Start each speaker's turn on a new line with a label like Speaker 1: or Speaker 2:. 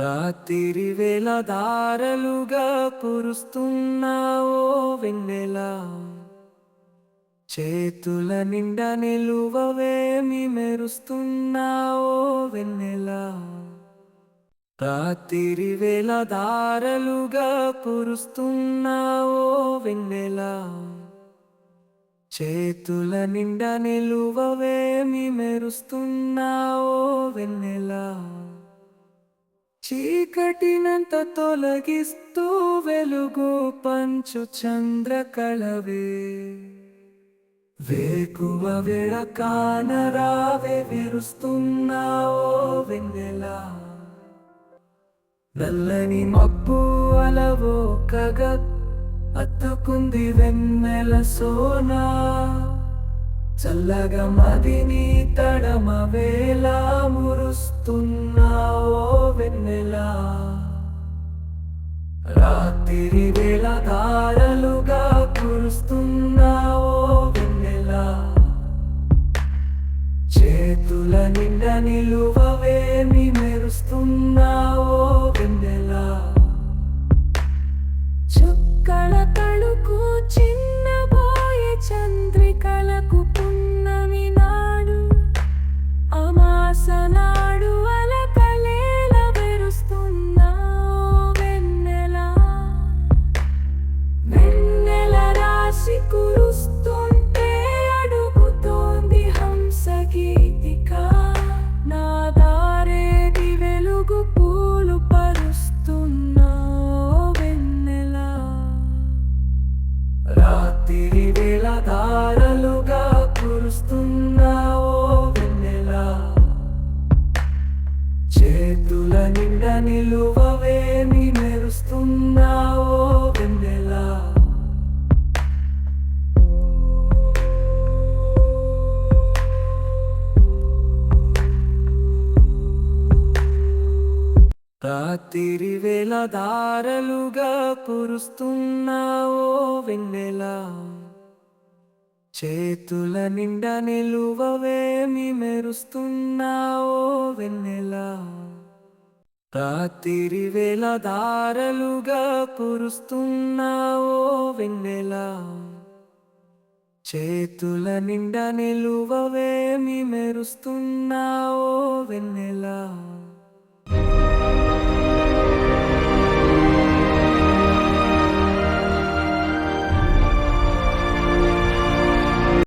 Speaker 1: రాత్రి వేళ దారలుగా కురుస్తున్నావో వెన్నెల. చేతుల నిండా నిలువవేమి మెరుస్తున్నావో వెన్నెలా. రాత్రి వేళ దారలుగా కురుస్తున్నావో వెన్నెల. చేతుల నిండా నిలువవేమి మెరుస్తున్నావో వెన్నెలా. చీకటినంత తొలగిస్తూ వెలుగు పంచు చంద్రకళవే. వేకువ వేళ కానరావే విరుస్తున్నావో వెన్నెలా. నల్లని మబ్బు అలవో కగ అత్తుకుంది వెన్నెల సోనా. చల్లగా మదిని తడమ వేళ మురుస్తున్నావో చేతుల నిండా నిలువవేమి మెరుస్తున్నావో వెన్నెలా?
Speaker 2: చుక్కల తళుకు చిన్నబోయే చంద్రికలకు పున్నమి నాడు
Speaker 1: అమాసనా చేతుల నిండా నిలువవేమి మెరుస్తున్నావో వెన్నెలా. రాత్రి వేళ దారలుగా కురుస్తున్నావో వెన్నెలా. చేతుల నిండా నిలువవేమి మెరుస్తున్నావో వెన్నెలా. రాత్రి వేళ దారలుగా పురుస్తున్నావో వెన్నెలా చేతుల నిండా నిలువవేమి మెరుస్తున్నావో వెన్నెలా.